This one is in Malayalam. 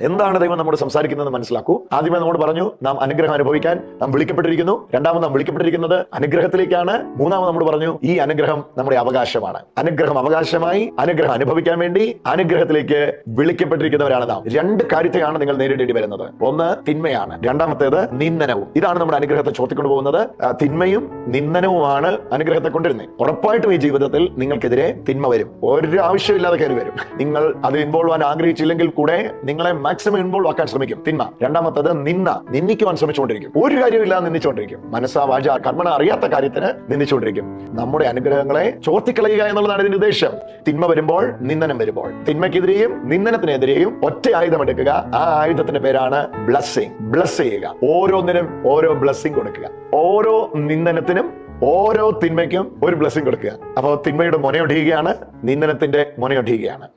എന്താണ് ദൈവം നമ്മോട് സംസാരിക്കുന്നത് മനസ്സിലാക്കൂ. ആദ്യമേ നമ്മോട് പറഞ്ഞു നാം അനുഗ്രഹം അനുഭവിക്കാൻ നാം വിളിക്കപ്പെട്ടിരിക്കുന്നു. രണ്ടാമത് നാം വിളിക്കപ്പെട്ടിരിക്കുന്നത് അനുഗ്രഹത്തിലേക്കാണ്. മൂന്നാമത് നമ്മോട് പറഞ്ഞു ഈ അനുഗ്രഹം നമ്മുടെ അവകാശമാണ്. അനുഗ്രഹം അവകാശമായി അനുഗ്രഹം അനുഭവിക്കാൻ വേണ്ടി അനുഗ്രഹത്തിലേക്ക് വിളിക്കപ്പെട്ടിരിക്കുന്നവരാണ് നാം. രണ്ട് കാര്യത്തെയാണ് നിങ്ങൾ നേരിടേണ്ടി വരുന്നത്. ഒന്ന് തിന്മയാണ്. രണ്ടാമത്തേത് നിന്ദനവും. ഇതാണ് നമ്മുടെ അനുഗ്രഹത്തെ ചോർത്തിക്കൊണ്ട് പോകുന്നത്. തിന്മയും നിന്ദനവുമാണ് അനുഗ്രഹത്തെ കൊണ്ടിരുന്നത് ഉറപ്പായിട്ടും ഈ ജീവിതത്തിൽ നിങ്ങൾക്കെതിരെ തിന്മ വരും. ഒരു ആവശ്യമില്ലാതെ കയറി വരും. നിങ്ങൾ അത് ഇൻവോൾവ് ആവാൻ ആഗ്രഹിച്ചില്ലെങ്കിൽ കൂടെ നിങ്ങളെ മാക്സിമം ഇൻവോൾവ് ആക്കാൻ ശ്രമിക്കും. തിന്മ. രണ്ടാമത്തത് നിന്ന നിന്ദിക്കുവാൻ ശ്രമിച്ചുകൊണ്ടിരിക്കും. ഒരു കാര്യമില്ല നിന്നിച്ചുകൊണ്ടിരിക്കും മനസ്സാ വാച കർമ്മണ അറിയാത്ത കാര്യത്തിന് നിന്ദിച്ചുകൊണ്ടിരിക്കും. നമ്മുടെ അനുഗ്രഹങ്ങളെ ചോർത്തിക്കളയുക എന്നുള്ളതാണ് ഇതിന്റെ ഉദ്ദേശം. തിന്മ വരുമ്പോൾ നിന്ദനം വരുമ്പോൾ. തിന്മയ്ക്കെതിരെയും നിന്ദനത്തിനെതിരെയും ഒറ്റ ആയുധം എടുക്കുക. ആ ആയുധത്തിന്റെ പേരാണ് ബ്ലസ്സിംഗ് ബ്ലസ് ചെയ്യുക. ഓരോന്നിനും ഓരോ ബ്ലസ്സിംഗ് കൊടുക്കുക. ഓരോ നിന്ദനത്തിനും ഓരോ തിന്മയ്ക്കും ഒരു ബ്ലസ്സിംഗ് കൊടുക്കുക. അപ്പോൾ തിന്മയുടെ മുനയൊടിയുകയാണ് നിന്ദനത്തിന്റെ മുനയൊടിയുകയാണ്.